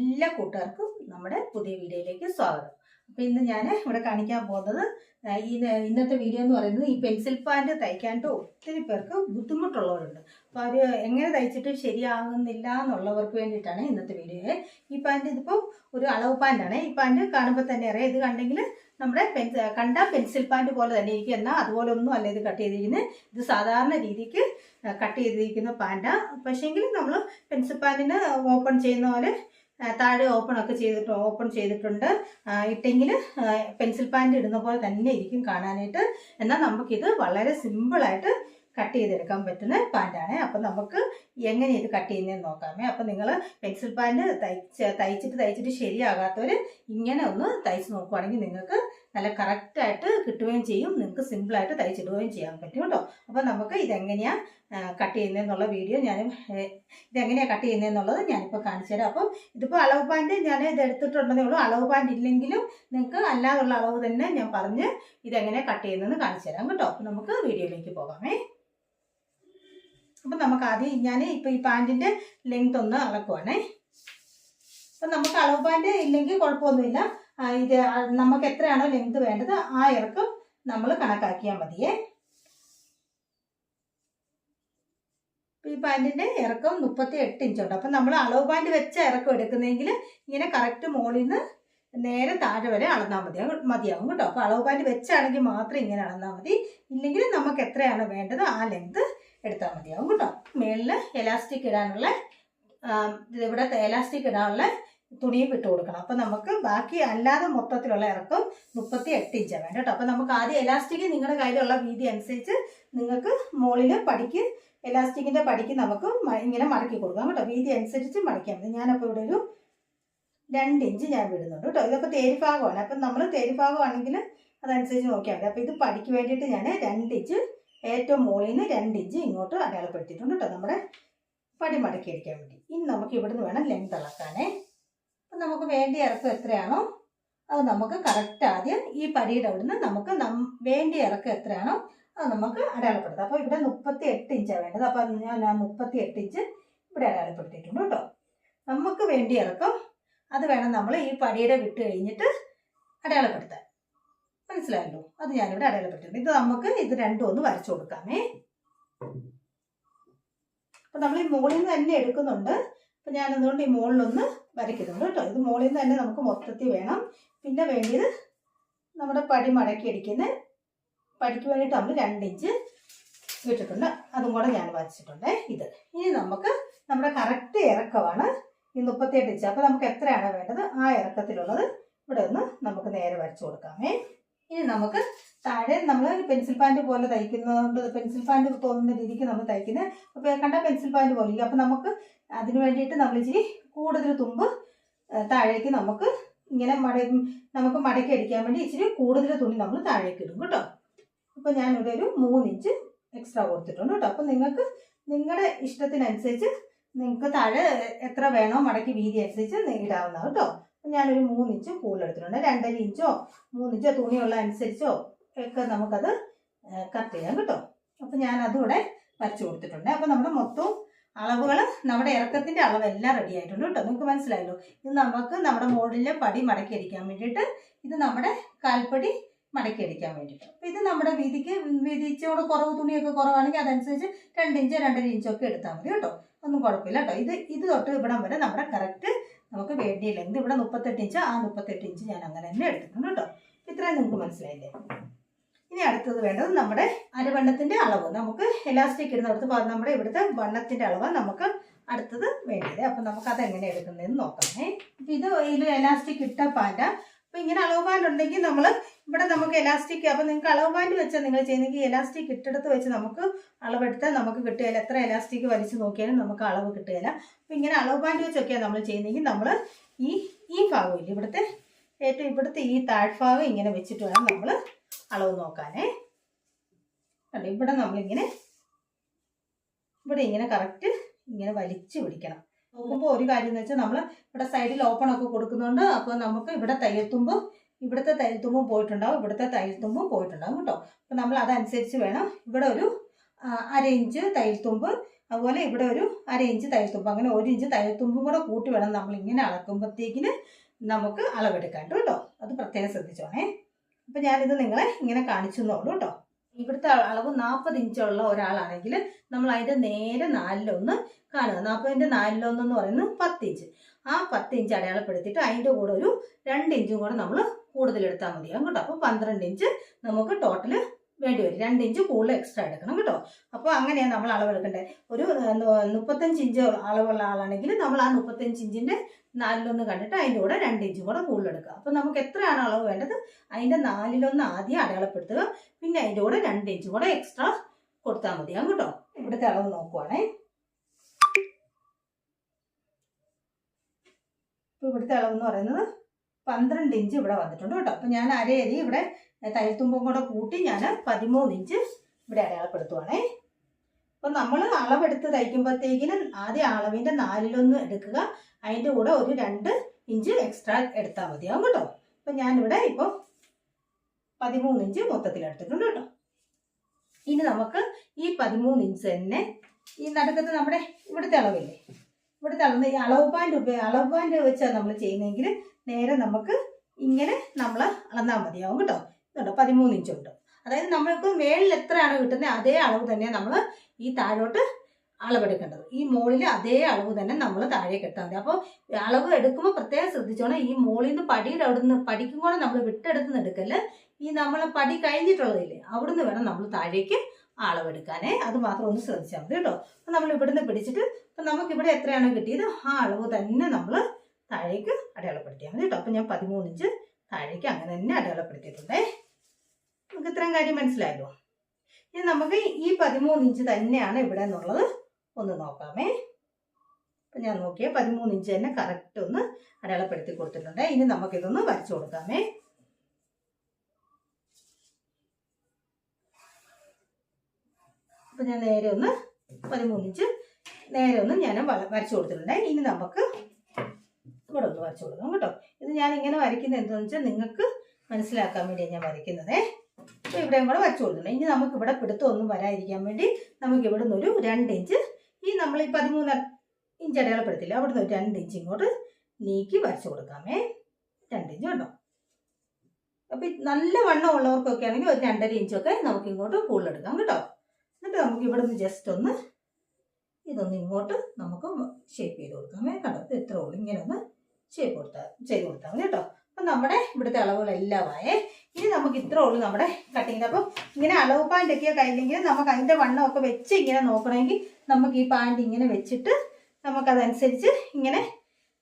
എല്ലാ കൂട്ടുകാർക്കും നമ്മുടെ പുതിയ വീഡിയോയിലേക്ക് സ്വാഗതം. അപ്പോൾ ഇന്ന് ഞാൻ ഇവിടെ കാണിക്കാൻ പോകുന്നത് ഈ ഇന്നത്തെ വീഡിയോ എന്ന് പറയുന്നത് ഈ പെൻസിൽ പാന്റ് തയ്ക്കാണ്ട് ഒത്തിരി പേർക്ക് ബുദ്ധിമുട്ടുള്ളവരുണ്ട്. അപ്പോൾ അവർ എങ്ങനെ തയ്ച്ചിട്ട് ശരിയാകുന്നില്ല എന്നുള്ളവർക്ക് വേണ്ടിയിട്ടാണ് ഇന്നത്തെ വീഡിയോ. ഈ പാന്റ് ഇതിപ്പോൾ ഒരു അളവ് പാന്റാണ് ഈ പാന്റ് കാണുമ്പോൾ തന്നെ അറിയാം ഇത് കണ്ടെങ്കിൽ നമ്മുടെ പെൻസിൽ കണ്ട പെൻസിൽ പാന്റ് പോലെ തന്നെ ഇരിക്കും. എന്നാൽ അതുപോലെ ഒന്നും അല്ല ഇത് കട്ട് ചെയ്തിരിക്കുന്നത് ഇത് സാധാരണ രീതിക്ക് കട്ട് ചെയ്തിരിക്കുന്ന പാന്റാണ് പക്ഷേങ്കിൽ നമ്മൾ പെൻസിൽ പാന്റിന് ഓപ്പൺ ചെയ്യുന്ന പോലെ താഴെ ഓപ്പൺ ഒക്കെ ചെയ്തിട്ട് ഓപ്പൺ ചെയ്തിട്ടുണ്ട്. ഇട്ടെങ്കിൽ പെൻസിൽ പാന്റ് ഇടുന്ന പോലെ തന്നെ ഇരിക്കും കാണാനായിട്ട്. എന്നാൽ നമുക്കിത് വളരെ സിമ്പിളായിട്ട് കട്ട് ചെയ്തെടുക്കാൻ പറ്റുന്ന പാന്റാണ് അപ്പം നമുക്ക് എങ്ങനെ ഇത് കട്ട് ചെയ്യുന്നതെന്ന് നോക്കാമേ. അപ്പം നിങ്ങൾ പെൻസിൽ പാന്റ് തയ്ച്ച് തയ്ച്ചിട്ട് തയ്ച്ചിട്ട് ശരിയാകാത്തവർ ഇങ്ങനെ ഒന്ന് തയ്ച്ച് നോക്കുവാണെങ്കിൽ നിങ്ങൾക്ക് നല്ല കറക്റ്റായിട്ട് കിട്ടുകയും ചെയ്യും. നിങ്ങൾക്ക് സിമ്പിളായിട്ട് തയ്ച്ചിടുകയും ചെയ്യാൻ പറ്റും കേട്ടോ. അപ്പോൾ നമുക്ക് ഇതെങ്ങനെയാണ് കട്ട് ചെയ്യുന്നതെന്നുള്ള വീഡിയോ ഞാൻ ഇതെങ്ങനെയാണ് കട്ട് ചെയ്യുന്നതെന്നുള്ളത് ഞാനിപ്പോൾ കാണിച്ചു തരാം. അപ്പം ഇതിപ്പോൾ അളവ് പാന്റ് ഞാൻ ഇത് എടുത്തിട്ടുണ്ടെന്നേ ഉള്ളൂ. അളവ് പാന്റ് ഇല്ലെങ്കിലും നിങ്ങൾക്ക് അല്ലാതുള്ള അളവ് തന്നെ ഞാൻ പറഞ്ഞ് ഇതെങ്ങനെ കട്ട് ചെയ്യുന്നതെന്ന് കാണിച്ചു തരാം കേട്ടോ. അപ്പം നമുക്ക് വീഡിയോയിലേക്ക് പോകാമേ അപ്പം നമുക്ക് ആദ്യം ഞാൻ ഇപ്പോൾ ഈ പാന്റിന്റെ ലെങ്ത് ഒന്ന് അളക്കുവാണേ. അപ്പം നമുക്ക് അളവ് പാന്റ് ഇല്ലെങ്കിൽ കുഴപ്പമൊന്നുമില്ല. ഇത് നമുക്ക് എത്രയാണോ ലെങ്ത് വേണ്ടത് ആ ഇറക്കം നമ്മൾ കണക്കാക്കിയാൽ മതിയേ. ഈ പാന്റിന്റെ ഇറക്കം മുപ്പത്തി എട്ട് ഇഞ്ചുണ്ട് അപ്പം നമ്മൾ അളവ് പാന്റ് വെച്ച ഇറക്കം എടുക്കുന്നതെങ്കിൽ ഇങ്ങനെ കറക്റ്റ് മുകളിൽ നിന്ന് നേരെ താഴെ വരെ അളന്നാൽ മതിയാകും മതിയാകും കേട്ടോ. അപ്പോൾ അളവ് പാന്റ് വെച്ചാണെങ്കിൽ മാത്രം ഇങ്ങനെ അളന്നാൽ മതി. ഇല്ലെങ്കിൽ നമുക്ക് എത്രയാണ് വേണ്ടത് ആ ലെങ്ത് എടുത്താൽ മതിയാകും കേട്ടോ. മേളിൽ എലാസ്റ്റിക് ഇടാനുള്ള ഇവിടെ എലാസ്റ്റിക് ഇടാനുള്ള തുണിയും ഇട്ട് കൊടുക്കണം. അപ്പം നമുക്ക് ബാക്കി അല്ലാതെ മൊത്തത്തിലുള്ള ഇറക്കം മുപ്പത്തി എട്ട് ഇഞ്ചാണ് വേണ്ട കേട്ടോ. അപ്പം നമുക്ക് ആദ്യം എലാസ്റ്റിക് നിങ്ങളുടെ കയ്യിലുള്ള വീതി അനുസരിച്ച് നിങ്ങൾക്ക് മുകളിൽ പടിക്ക് എലാസ്റ്റിക്കിന്റെ പടിക്ക് നമുക്ക് ഇങ്ങനെ മടക്കി കൊടുക്കാം കേട്ടോ. വീതി അനുസരിച്ച് മടക്കിയാൽ മതി. ഞാനപ്പോൾ ഇവിടെ ഒരു രണ്ട് ഇഞ്ച് ഞാൻ വിടുന്നുണ്ട് കേട്ടോ. ഇതൊക്കെ തേരിഭാഗമാണ് അപ്പം നമ്മൾ തേരിഭാഗമാണെങ്കിൽ അതനുസരിച്ച് നോക്കിയാൽ മതി. അപ്പോൾ ഇത് പടിക്ക് വേണ്ടിയിട്ട് ഞാൻ രണ്ട് ഇഞ്ച് ഏറ്റവും മുകളിൽ നിന്ന് രണ്ട് ഇഞ്ച് ഇങ്ങോട്ട് അടയാളപ്പെടുത്തിയിട്ടുണ്ട് കേട്ടോ. നമ്മുടെ പടി മടക്കി അടിക്കാൻ വേണ്ടി. ഇനി നമുക്ക് ഇവിടുന്ന് വേണം ലെങ്ത് അളക്കാനേ. അപ്പം നമുക്ക് വേണ്ട ഇറക്കം എത്രയാണോ? അത് നമുക്ക് കറക്റ്റ് ആദ്യം ഈ പരിയുടെ അവിടുന്ന് നമുക്ക് വേണ്ട ഇറക്കം എത്രയാണോ അത് നമുക്ക് അടയാളപ്പെടുത്താം. അപ്പോൾ ഇവിടെ മുപ്പത്തി എട്ട് ഇഞ്ചാണ് വേണ്ടത് അപ്പോൾ ഞാൻ മുപ്പത്തി എട്ട് ഇഞ്ച് ഇവിടെ അടയാളപ്പെടുത്തിയിട്ടുണ്ട് കേട്ടോ. നമുക്ക് വേണ്ടി ഇറക്കം അത് വേണം നമ്മൾ ഈ പടിയുടെ വിട്ട് കഴിഞ്ഞിട്ട് അടയാളപ്പെടുത്താൻ. മനസ്സിലായല്ലോ? അത് ഞാനിവിടെ അടയാളപ്പെടുത്തിയിട്ടുണ്ട്. ഇത് നമുക്ക് ഇത് രണ്ടും ഒന്ന് വരച്ചു കൊടുക്കാമേ. അപ്പം നമ്മൾ ഈ മുകളിൽ നിന്ന് തന്നെ എടുക്കുന്നുണ്ട്. അപ്പം ഞാൻ അതുകൊണ്ട് ഈ മുകളിലൊന്ന് വരയ്ക്കുന്നുണ്ട് കേട്ടോ. ഇത് മുകളിൽ നിന്ന് തന്നെ നമുക്ക് മൊത്തത്തിൽ വേണം. പിന്നെ വേണ്ടിയത് നമ്മുടെ പടി മടക്കി അടിക്കുന്ന പടിക്ക് വേണ്ടിയിട്ട് നമ്മൾ രണ്ട് ഇഞ്ച് വിട്ടിട്ടുണ്ട് അതും കൂടെ ഞാൻ വരച്ചിട്ടുണ്ട്. ഇത് ഇനി നമുക്ക് നമ്മുടെ കറക്റ്റ് ഇറക്കമാണ്. ഈ മുപ്പത്തിയെട്ട് ഇഞ്ച്. അപ്പോൾ നമുക്ക് എത്രയാണ് വേണ്ടത്? ആ ഇറക്കത്തിലുള്ളത് ഇവിടെ ഒന്ന് നമുക്ക് നേരെ വരച്ചു കൊടുക്കാമേ. ഇനി നമുക്ക് താഴെ നമ്മൾ പെൻസിൽ പാന്റ് പോലെ തയ്ക്കുന്നതുകൊണ്ട് പെൻസിൽ പാന്റ് തോന്നുന്ന രീതിക്ക് നമ്മൾ തയ്ക്കുന്നത് അപ്പോൾ കണ്ട പെൻസിൽ പാന്റ് പോലെ ഇരിക്കും അപ്പോൾ നമുക്ക് അതിന് വേണ്ടിയിട്ട് നമ്മൾ ഇച്ചിരി കൂടുതൽ തുമ്പ് താഴേക്ക് നമുക്ക് ഇങ്ങനെ മട നമുക്ക് മടക്കി അടിക്കാൻ വേണ്ടി ഇച്ചിരി കൂടുതൽ തുണി നമ്മൾ താഴേക്ക് ഇടും കേട്ടോ. അപ്പോൾ ഞാനിവിടെ ഒരു മൂന്ന് ഇഞ്ച് എക്സ്ട്രാ കൊടുത്തിട്ടുണ്ട് കേട്ടോ. അപ്പോൾ നിങ്ങൾക്ക് നിങ്ങളുടെ ഇഷ്ടത്തിനനുസരിച്ച് നിങ്ങൾക്ക് താഴെ എത്ര വേണോ മടക്കി വീതി അനുസരിച്ച് ഇടാവുന്നതാണ് കേട്ടോ. ഞാനൊരു മൂന്നിഞ്ച് കൂടുതൽ എടുത്തിട്ടുണ്ട് രണ്ടര ഇഞ്ചോ മൂന്നിഞ്ചോ തുണിയുള്ള അനുസരിച്ചോ ഒക്കെ നമുക്കത് കട്ട് ചെയ്യാം കേട്ടോ. അപ്പം ഞാൻ അതുകൂടെ വരച്ചു കൊടുത്തിട്ടുണ്ട്. അപ്പം നമ്മുടെ മൊത്തവും അളവുകൾ നമ്മുടെ ഇറക്കത്തിന്റെ അളവെല്ലാം റെഡി ആയിട്ടുണ്ട് കേട്ടോ. നിങ്ങൾക്ക് മനസ്സിലായല്ലോ? ഇത് നമുക്ക് നമ്മുടെ മോഡിലെ പടി മടക്കി അടിക്കാൻ വേണ്ടിയിട്ട് ഇത് നമ്മുടെ കാൽപ്പടി മടക്കി അടിക്കാൻ വേണ്ടിയിട്ട്. അപ്പം ഇത് നമ്മുടെ വീതിക്ക് വീതി ഇച്ചിരി കുറവ് തുണിയൊക്കെ കുറവാണെങ്കിൽ അതനുസരിച്ച് രണ്ട് ഇഞ്ച് രണ്ടര ഇഞ്ചൊക്കെ എടുത്താൽ മതി കേട്ടോ. ഒന്നും കുഴപ്പമില്ല കേട്ടോ. ഇത് ഇത് തൊട്ട് ഇവിടം വരെ നമ്മുടെ കറക്റ്റ് നമുക്ക് വേണ്ടിയ ലെങ്ത് ഇവിടെ മുപ്പത്തെട്ട് ഇഞ്ച് ആ മുപ്പത്തെട്ട് ഇഞ്ച് ഞാൻ അങ്ങനെ തന്നെ എടുത്തിട്ടുണ്ട് കേട്ടോ. ഇത്രയും നിങ്ങൾക്ക് മനസ്സിലായില്ലേ? ഇനി അടുത്തത് വേണ്ടത് നമ്മുടെ അരവണ്ണത്തിന്റെ അളവ്. നമുക്ക് എലാസ്റ്റിക് ഇടുന്നിടത്ത് നമ്മുടെ ഇവിടുത്തെ വണ്ണത്തിന്റെ അളവ് നമുക്ക് അടുത്തത് വേണ്ടത്. അപ്പം നമുക്ക് അത് എങ്ങനെ എടുക്കുന്നതെന്ന് നോക്കാം. അപ്പം ഇത് ഇതിൽ എലാസ്റ്റിക് ഇട്ട പാന്റ അപ്പം ഇങ്ങനെ അളവ് പാന്റ് ഉണ്ടെങ്കിൽ നമ്മൾ ഇവിടെ നമുക്ക് എലാസ്റ്റിക് അപ്പം നിങ്ങൾക്ക് അളവ് ബാൻഡ് വെച്ചാൽ നിങ്ങൾ ചെയ്യുന്നെങ്കിൽ എലാസ്റ്റിക് ഇട്ടെടുത്ത് വെച്ച് നമുക്ക് അളവെടുത്താൽ നമുക്ക് കിട്ടുകയില്ല എത്ര എലാസ്റ്റിക് വലിച്ചു നോക്കിയാലും നമുക്ക് അളവ് കിട്ടുകയില്ല. അപ്പം ഇങ്ങനെ അളവ് ബാൻഡ് വെച്ചൊക്കെയാണ് നമ്മൾ ചെയ്യുന്നെങ്കിൽ നമ്മൾ ഈ ഈ ഭാഗമില്ല ഇവിടുത്തെ ഏറ്റവും ഇവിടുത്തെ ഈ താഴ്ഭാഗം ഇങ്ങനെ വെച്ചിട്ട് വേണം നമ്മൾ അളവ് നോക്കാനേ. അല്ല ഇവിടെ നമ്മളിങ്ങനെ ഇവിടെ ഇങ്ങനെ കറക്റ്റ് ഇങ്ങനെ വലിച്ചു പിടിക്കണം. നോക്കുമ്പോൾ ഒരു കാര്യം എന്ന് വെച്ചാൽ നമ്മൾ ഇവിടെ സൈഡിൽ ഓപ്പൺ ഒക്കെ കൊടുക്കുന്നുണ്ട്. അപ്പോൾ നമുക്ക് ഇവിടെ തയ്യൽത്തുമ്പും ഇവിടുത്തെ തയ്യൽത്തുമ്പും പോയിട്ടുണ്ടാവും ഇവിടുത്തെ തയ്യൽത്തുമ്പും പോയിട്ടുണ്ടാവും കേട്ടോ. അപ്പം നമ്മൾ അതനുസരിച്ച് വേണം ഇവിടെ ഒരു അര ഇഞ്ച് തയ്യൽത്തുമ്പ് അതുപോലെ ഇവിടെ ഒരു അര ഇഞ്ച് തയ്യൽത്തുമ്പ് അങ്ങനെ ഒരു ഇഞ്ച് തയ്യൽത്തുമ്പും കൂടെ കൂട്ടി വേണം നമ്മൾ ഇങ്ങനെ അളക്കുമ്പോഴത്തേക്കിന് നമുക്ക് അളവെടുക്കാൻ കേട്ടോ. അത് പ്രത്യേകം ശ്രദ്ധിച്ചോണേ. അപ്പം ഞാനിത് നിങ്ങളെ ഇങ്ങനെ കാണിച്ചു തന്നോളൂ കേട്ടോ. ഇവിടുത്തെ അളവ് നാൽപ്പത് ഇഞ്ചുള്ള ഒരാളാണെങ്കിൽ നമ്മൾ അതിന്റെ നേരെ നാലിലൊന്ന് കാണുക. നാൽപ്പതിന്റെ നാലിലൊന്ന് എന്ന് പറയുന്നത് പത്ത് ഇഞ്ച്. ആ പത്ത് ഇഞ്ച് അടയാളപ്പെടുത്തിയിട്ട് അതിന്റെ കൂടെ ഒരു രണ്ട് ഇഞ്ചും കൂടെ നമ്മൾ കൂടുതൽ എടുത്താൽ മതിയാകും കേട്ടോ. അപ്പോൾ പന്ത്രണ്ട് ഇഞ്ച് നമുക്ക് ടോട്ടൽ വേണ്ടി വരും. രണ്ട് ഇഞ്ച് കൂടുതൽ എക്സ്ട്രാ എടുക്കണം കേട്ടോ. അപ്പോൾ അങ്ങനെയാണ് നമ്മൾ അളവെടുക്കേണ്ടത് ഒരു മുപ്പത്തഞ്ച് ഇഞ്ച് അളവുള്ള ആളാണെങ്കിൽ നമ്മൾ ആ മുപ്പത്തഞ്ച് ഇഞ്ചിന്റെ നാലിലൊന്ന് കണ്ടിട്ട് അതിന്റെ കൂടെ രണ്ട് ഇഞ്ചും കൂടെ കൂടുതൽ എടുക്കുക അപ്പോൾ നമുക്ക് എത്രയാണ് അളവ് വേണ്ടത്? അതിന്റെ നാലിലൊന്ന് ആദ്യം അടയാളപ്പെടുത്തുക. പിന്നെ അതിന്റെ കൂടെ രണ്ട് ഇഞ്ചും കൂടെ എക്സ്ട്രാ കൊടുത്താൽ മതിയാകും കേട്ടോ. ഇവിടുത്തെ അളവ് നോക്കുവാണേ. ഇവിടുത്തെ അളവ് എന്ന് പറയുന്നത് പന്ത്രണ്ട് ഇഞ്ച് ഇവിടെ വന്നിട്ടുണ്ട് കേട്ടോ. അപ്പം ഞാൻ അരയരി ഇവിടെ തയ്യൽത്തുമ്പും കൂടെ കൂട്ടി ഞാൻ പതിമൂന്ന് ഇഞ്ച് ഇവിടെ അടയാളപ്പെടുത്തുവാണേ. അപ്പം നമ്മൾ അളവെടുത്ത് തയ്ക്കുമ്പോഴത്തേക്കിനും ആദ്യം അളവിന്റെ നാലിലൊന്ന് എടുക്കുക. അതിന്റെ കൂടെ ഒരു രണ്ട് ഇഞ്ച് എക്സ്ട്രാ എടുത്താൽ മതിയാവും കേട്ടോ. അപ്പം ഞാനിവിടെ ഇപ്പോൾ പതിമൂന്ന് ഇഞ്ച് മൊത്തത്തിൽ എടുത്തിട്ടുണ്ട് കേട്ടോ. ഇനി നമുക്ക് ഈ പതിമൂന്ന് ഇഞ്ച് തന്നെ ഈ നടുക്കത്ത് നമ്മുടെ ഇവിടുത്തെ അളവില്ലേ? ഇവിടുത്തെ തളർന്ന് ഈ അളവ് പാന്റ് ഉപയോഗ അളവ് പാന്റ് വെച്ചാണ് നമ്മൾ ചെയ്യുന്നതെങ്കിൽ നേരെ നമുക്ക് ഇങ്ങനെ നമ്മൾ അളന്നാൽ മതിയാവും കേട്ടോ. ഇതുണ്ട്? പതിമൂന്ന് ഇഞ്ചുണ്ട് അതായത് നമ്മൾക്ക് മേളിൽ എത്രയാണ് കിട്ടുന്നത് അതേ അളവ് തന്നെ നമ്മൾ ഈ താഴോട്ട് അളവെടുക്കേണ്ടത്. ഈ മോളിൽ അതേ അളവ് തന്നെ നമ്മൾ താഴെ കെട്ടാൽ മതി. അപ്പോൾ അളവ് എടുക്കുമ്പോൾ പ്രത്യേകം ശ്രദ്ധിച്ചോണം. ഈ മുകളിൽ നിന്ന് പടിയുടെ അവിടെ നിന്ന് പടിക്കും കൂടെ നമ്മൾ വിട്ടെടുത്ത് എടുക്കൽ ഈ നമ്മൾ പടി കഴിഞ്ഞിട്ടുള്ളതില്ലേ അവിടുന്ന് വേണം നമ്മൾ താഴേക്ക് അളവെടുക്കാനേ. അത് മാത്രം ഒന്ന് ശ്രദ്ധിച്ചാൽ മതി കേട്ടോ. അപ്പം നമ്മൾ ഇവിടുന്ന് പിടിച്ചിട്ട് അപ്പം നമുക്ക് ഇവിടെ എത്രയാണ് കിട്ടിയത്? ആ അളവ് തന്നെ നമ്മൾ താഴേക്ക് അടയാളപ്പെടുത്തിയാൽ മതി കേട്ടോ. അപ്പം ഞാൻ പതിമൂന്ന് ഇഞ്ച് താഴേക്ക് അങ്ങനെ തന്നെ അടയാളപ്പെടുത്തിയിട്ടുണ്ടേ. നമുക്ക് ഇത്രയും കാര്യം മനസ്സിലായല്ലോ. ഇനി നമുക്ക് ഈ പതിമൂന്ന് ഇഞ്ച് തന്നെയാണ് ഇവിടെ എന്നുള്ളത് ഒന്ന് നോക്കാമേ. അപ്പം ഞാൻ നോക്കിയ പതിമൂന്ന് ഇഞ്ച് തന്നെ കറക്റ്റ് ഒന്ന് അടയാളപ്പെടുത്തി കൊടുത്തിട്ടുണ്ട്. ഇനി നമുക്കിതൊന്ന് വരച്ചു കൊടുക്കാമേ. അപ്പം ഞാൻ നേരെ ഒന്ന് പതിമൂന്ന് ഇഞ്ച് നേരെ ഒന്ന് ഞാൻ വരച്ചു കൊടുത്തിട്ടുണ്ട്. ഇനി നമുക്ക് ഇവിടെ ഒന്ന് വരച്ചു കൊടുക്കാം കേട്ടോ. ഇത് ഞാൻ ഇങ്ങനെ വരയ്ക്കുന്നത് എന്താണെന്ന് വെച്ചാൽ നിങ്ങൾക്ക് മനസ്സിലാക്കാൻ വേണ്ടിയാണ് ഞാൻ വരയ്ക്കുന്നതേ. അപ്പോൾ ഇവിടെയും കൂടെ വരച്ചു കൊടുത്തിട്ടുണ്ട്. ഇനി നമുക്ക് ഇവിടെ പിടുത്തം ഒന്നും വരാതിരിക്കാൻ വേണ്ടി നമുക്ക് ഇവിടെ നിന്ന് ഒരു രണ്ട് ഇഞ്ച് ഈ നമ്മൾ ഈ പതിമൂന്ന് ഇഞ്ച് അടയാളപ്പെടുത്തില്ല. അവിടെ നിന്ന് രണ്ട് ഇഞ്ച് ഇങ്ങോട്ട് നീക്കി വരച്ചു കൊടുക്കാമേ. രണ്ട് ഇഞ്ച് കേട്ടോ അപ്പം നല്ല വണ്ണം ഉള്ളവർക്കൊക്കെ ആണെങ്കിൽ ഒരു രണ്ടര ഇഞ്ചൊക്കെ നമുക്ക് ഇങ്ങോട്ട് കൂടുതലെടുക്കാം കേട്ടോ. എന്നിട്ട് നമുക്ക് ഇവിടെ നിന്ന് ജസ്റ്റ് ഒന്ന് ഇതൊന്ന് ഇങ്ങോട്ട് നമുക്ക് ഷേപ്പ് ചെയ്ത് കൊടുക്കാമേ കണ്ടത് ഇത്ര ഉള്ളൂ. ഇങ്ങനെ ഒന്ന് ഷേപ്പ് കൊടുത്താൽ ചെയ്ത് കൊടുത്താൽ മതി കേട്ടോ. അപ്പം നമ്മുടെ ഇവിടുത്തെ അളവുകളെല്ലാം ആയേ. ഇനി നമുക്ക് ഇത്ര ഉള്ളൂ നമ്മുടെ കട്ടിങ്ങിന് അപ്പം ഇങ്ങനെ അളവ് പാന്റ് ഒക്കെ കഴിഞ്ഞെങ്കിൽ നമുക്ക് അതിന്റെ വണ്ണമൊക്കെ വെച്ച് ഇങ്ങനെ നോക്കണമെങ്കിൽ നമുക്ക് ഈ പാന്റ് ഇങ്ങനെ വെച്ചിട്ട് നമുക്കതനുസരിച്ച് ഇങ്ങനെ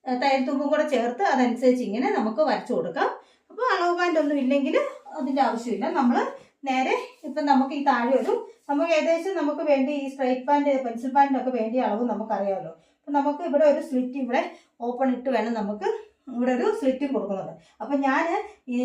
തയ്യൽ തുമ്പും കൂടെ ചേർത്ത് അതനുസരിച്ച് ഇങ്ങനെ നമുക്ക് വരച്ചു കൊടുക്കാം. അപ്പോൾ അളവ് പാന്റ് ഒന്നും ഇല്ലെങ്കിൽ അതിന്റെ ആവശ്യമില്ല. നമ്മൾ നേരെ ഇപ്പം നമുക്ക് ഈ താഴെ ഒരു നമുക്ക് ഏകദേശം നമുക്ക് വേണ്ടി ഈ സ്ട്രൈറ്റ് പാന്റ് പെൻസിൽ പാന്റിനൊക്കെ വേണ്ടി അളവ് നമുക്കറിയാമല്ലോ. അപ്പം നമുക്ക് ഇവിടെ ഒരു സ്ലിറ്റ് ഇവിടെ ഓപ്പൺ ഇട്ട് വേണം നമുക്ക് ഇവിടെ ഒരു സ്ലിറ്റും കൊടുക്കുന്നുണ്ട് അപ്പം ഞാൻ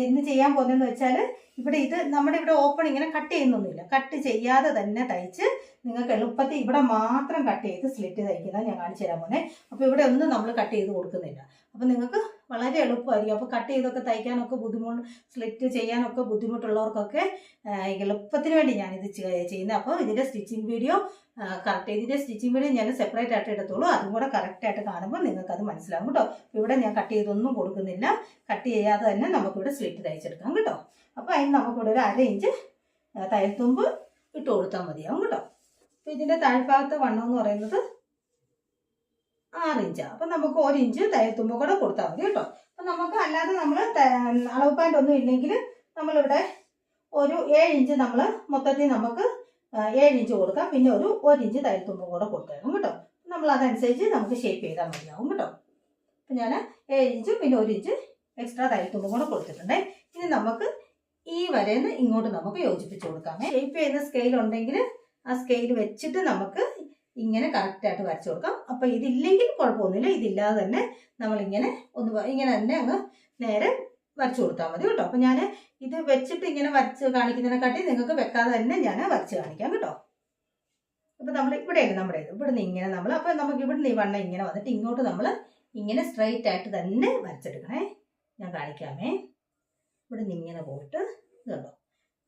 ഇന്ന് ചെയ്യാൻ പോകുന്നതെന്ന് വെച്ചാൽ ഇവിടെ ഇത് നമ്മുടെ ഇവിടെ ഓപ്പൺ ഇങ്ങനെ കട്ട് ചെയ്യുന്നൊന്നുമില്ല. കട്ട് ചെയ്യാതെ തന്നെ തയ്ച്ച് നിങ്ങൾക്ക് എളുപ്പത്തിൽ ഇവിടെ മാത്രം കട്ട് ചെയ്ത് സ്ലിറ്റ് തയ്ക്കുന്നത് ഞാൻ കാണിച്ചു തരാൻ പോകുന്നത് അപ്പോൾ ഇവിടെ ഒന്നും നമ്മൾ കട്ട് ചെയ്ത് കൊടുക്കുന്നില്ല. അപ്പം നിങ്ങൾക്ക് വളരെ എളുപ്പമായിരിക്കും. അപ്പോൾ കട്ട് ചെയ്തൊക്കെ തയ്ക്കാനൊക്കെ ബുദ്ധിമുട്ട് സ്ലിറ്റ് ചെയ്യാനൊക്കെ ബുദ്ധിമുട്ടുള്ളവർക്കൊക്കെ എളുപ്പത്തിന് വേണ്ടി ഞാനിത് ചെയ്യുന്നത് അപ്പോൾ ഇതിന്റെ സ്റ്റിച്ചിങ് വീഡിയോ കറക്റ്റ് ഇതിന്റെ സ്റ്റിച്ചിങ് വീഡിയോ ഞാൻ സെപ്പറേറ്റ് ആയിട്ട് എടുത്തോളൂ. അതും കൂടെ കറക്റ്റായിട്ട് കാണുമ്പോൾ നിങ്ങൾക്കത് അത് മനസ്സിലാവും കേട്ടോ. ഇവിടെ ഞാൻ കട്ട് ചെയ്തൊന്നും കൊടുക്കുന്നില്ല. കട്ട് ചെയ്യാതെ തന്നെ നമുക്കിവിടെ സ്ലിറ്റ് തയ്ച്ചെടുക്കാം കേട്ടോ. അപ്പോൾ അതിന് നമുക്കിവിടെ ഒരു അര ഇഞ്ച് തയ്ത്തുമ്പ് ഇട്ട് കൊടുത്താൽ മതിയാവും കേട്ടോ. അപ്പോൾ ഇതിന്റെ താഴ്ഭാഗത്തെ വണ്ണം എന്ന് പറയുന്നത് ആറ് ഇഞ്ച്. അപ്പം നമുക്ക് ഒരു ഇഞ്ച് തയ്യൽത്തുമ്പ് കൂടെ കൊടുത്താൽ മതി കേട്ടോ. അപ്പം നമുക്ക് അല്ലാതെ നമ്മൾ അളവ് പാന്റ് ഒന്നും ഇല്ലെങ്കിൽ നമ്മളിവിടെ ഒരു ഏഴ് ഇഞ്ച് നമ്മൾ മൊത്തത്തിൽ നമുക്ക് ഏഴ് ഇഞ്ച് കൊടുക്കാം. പിന്നെ ഒരു ഒരു ഇഞ്ച് തയ്യത്തുമ്പ് കൂടെ കൊടുത്തേക്കും കേട്ടോ. നമ്മൾ അതനുസരിച്ച് നമുക്ക് ഷേപ്പ് ചെയ്താൽ മതിയാവും കേട്ടോ. അപ്പം ഞാൻ ഏഴ് ഇഞ്ച് പിന്നെ ഒരു ഇഞ്ച് എക്സ്ട്രാ തയ്യൽത്തുമ്പും കൂടെ കൊടുത്തിട്ടുണ്ട്. ഇനി നമുക്ക് ഈ വരേന്ന് ഇങ്ങോട്ട് നമുക്ക് യോജിപ്പിച്ച് കൊടുക്കാം. ഷേപ്പ് ചെയ്യുന്ന സ്കെയിൽ ഉണ്ടെങ്കിൽ ആ സ്കെയിൽ വെച്ചിട്ട് നമുക്ക് ഇങ്ങനെ കറക്റ്റായിട്ട് വരച്ചു കൊടുക്കാം. അപ്പോൾ ഇതില്ലെങ്കിൽ കുഴപ്പമൊന്നുമില്ല. ഇതില്ലാതെ തന്നെ നമ്മളിങ്ങനെ ഒന്ന് ഇങ്ങനെ തന്നെ അങ്ങ് നേരെ വരച്ചു കൊടുത്താൽ മതി കേട്ടോ. അപ്പം ഞാൻ ഇത് വെച്ചിട്ട് ഇങ്ങനെ വരച്ച് കാണിക്കുന്നതിനെക്കാട്ടി നിങ്ങൾക്ക് വെക്കാതെ തന്നെ ഞാൻ വരച്ച് കാണിക്കാം കേട്ടോ. അപ്പോൾ നമ്മൾ ഇവിടെയല്ലേ നമ്മുടെ ഇത് ഇവിടുന്ന് ഇങ്ങനെ നമ്മൾ അപ്പോൾ നമുക്ക് ഇവിടുന്ന് ഈ വണ്ണം ഇങ്ങനെ വന്നിട്ട് ഇങ്ങോട്ട് നമ്മൾ ഇങ്ങനെ സ്ട്രൈറ്റ് ആയിട്ട് തന്നെ വരച്ചെടുക്കണേ. ഞാൻ കാണിക്കാമേ. ഇവിടുന്ന് ഇങ്ങനെ പോയിട്ട് ഇതുണ്ടോ?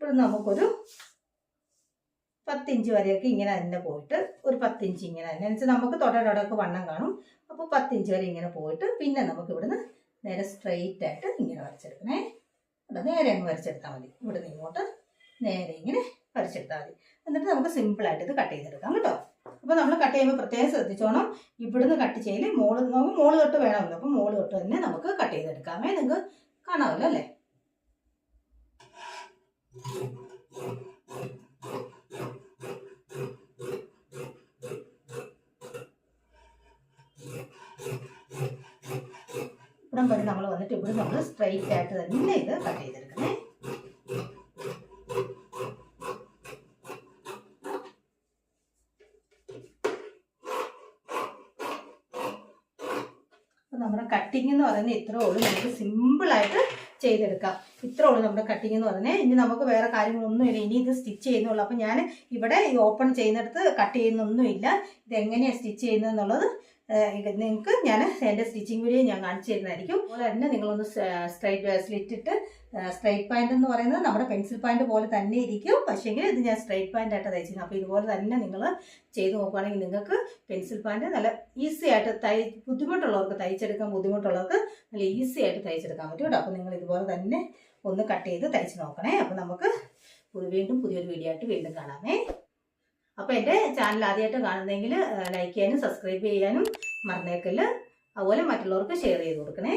ഇവിടുന്ന് നമുക്കൊരു പത്തിഞ്ച് വരെയൊക്കെ ഇങ്ങനെ തന്നെ പോയിട്ട് ഒരു പത്തിഞ്ച് ഇങ്ങനെ തന്നെ. എന്നുവെച്ചാൽ നമുക്ക് തൊടയിലൊക്കെ വണ്ണം കാണും. അപ്പോൾ പത്തിഞ്ച് വരെ ഇങ്ങനെ പോയിട്ട് പിന്നെ നമുക്ക് ഇവിടുന്ന് നേരെ സ്ട്രെയിറ്റ് ആയിട്ട് ഇങ്ങനെ വരച്ചെടുക്കണേ. ഇവിടെ നേരെ അങ്ങ് വരച്ചെടുത്താൽ മതി. ഇവിടുന്ന് ഇങ്ങോട്ട് നേരെ ഇങ്ങനെ വരച്ചെടുത്താൽ മതി. എന്നിട്ട് നമുക്ക് സിമ്പിളായിട്ട് ഇത് കട്ട് ചെയ്തെടുക്കാം കേട്ടോ. അപ്പോൾ നമ്മൾ കട്ട് ചെയ്യുമ്പോൾ പ്രത്യേകം ശ്രദ്ധിച്ചോണം. ഇവിടുന്ന് കട്ട് ചെയ്യൽ മോൾ നമുക്ക് മോൾ തൊട്ട് വേണമല്ലോ. അപ്പോൾ മോൾ തൊട്ട് തന്നെ നമുക്ക് കട്ട് ചെയ്തെടുക്കാമേ. നിങ്ങൾക്ക് കാണാമല്ലോ അല്ലേ? വരെ നമ്മൾ വന്നിട്ട് ഇവിടെ നമ്മൾ സ്ട്രൈറ്റ് ആയിട്ട് തന്നെ ഇത് കട്ട് ചെയ്തെടുക്കണേ നമ്മുടെ കട്ടിങ് എന്ന് പറയുന്നത് ഇത്രേ ഉള്ളൂ. നമുക്ക് സിമ്പിളായിട്ട് ചെയ്തെടുക്കാം. ഇത്രേ ഉള്ളൂ നമ്മുടെ കട്ടിങ് എന്ന് പറഞ്ഞാൽ ഇനി നമുക്ക് വേറെ കാര്യങ്ങളൊന്നുമില്ല ഇനി ഇത് സ്റ്റിച്ച് ചെയ്യുന്നുള്ളൂ. അപ്പം ഞാൻ ഇവിടെ ഈ ഓപ്പൺ ചെയ്യുന്നിടത്ത് കട്ട് ചെയ്യുന്നൊന്നുമില്ല. ഇത് എങ്ങനെയാണ് സ്റ്റിച്ച് ചെയ്യുന്നതെന്നുള്ളത് നിങ്ങൾക്ക് ഞാൻ എന്റെ സ്റ്റിച്ചിങ് വീഡിയോ ഞാൻ കാണിച്ചു തരുന്നതായിരിക്കും. അതുപോലെ തന്നെ നിങ്ങളൊന്ന് സ്ട്രൈറ്റ് സ്ലിറ്റിട്ട് സ്ട്രൈറ്റ് പാന്റ് എന്ന് പറയുന്നത് നമ്മുടെ പെൻസിൽ പാന്റ് പോലെ തന്നെ ഇരിക്കും. പക്ഷേങ്കിൽ ഇത് ഞാൻ സ്ട്രൈറ്റ് പാന്റ് ആയിട്ട് തയ്ച്ചിരുന്നു. അപ്പോൾ ഇതുപോലെ തന്നെ നിങ്ങൾ ചെയ്ത് നോക്കുകയാണെങ്കിൽ നിങ്ങൾക്ക് പെൻസിൽ പാന്റ് നല്ല ഈസി ആയിട്ട് തൈ ബുദ്ധിമുട്ടുള്ളവർക്ക് തയ്ച്ചെടുക്കാൻ ബുദ്ധിമുട്ടുള്ളവർക്ക് നല്ല ഈസി ആയിട്ട് തയ്ച്ചെടുക്കാൻ പറ്റും കേട്ടോ. അപ്പോൾ നിങ്ങൾ ഇതുപോലെ തന്നെ ഒന്ന് കട്ട് ചെയ്ത് തയ്ച്ച് നോക്കണേ. അപ്പോൾ നമുക്ക് വീണ്ടും പുതിയൊരു വീഡിയോ ആയിട്ട് വീണ്ടും കാണാമേ. അപ്പോൾ എന്റെ ചാനൽ ആദ്യമായിട്ട് കാണുന്നെങ്കിൽ ലൈക്ക് ചെയ്യാനും സബ്സ്ക്രൈബ് ചെയ്യാനും മറന്നേക്കല്ല്. അതുപോലെ മറ്റുള്ളവർക്ക് ഷെയർ ചെയ്ത് കൊടുക്കണേ.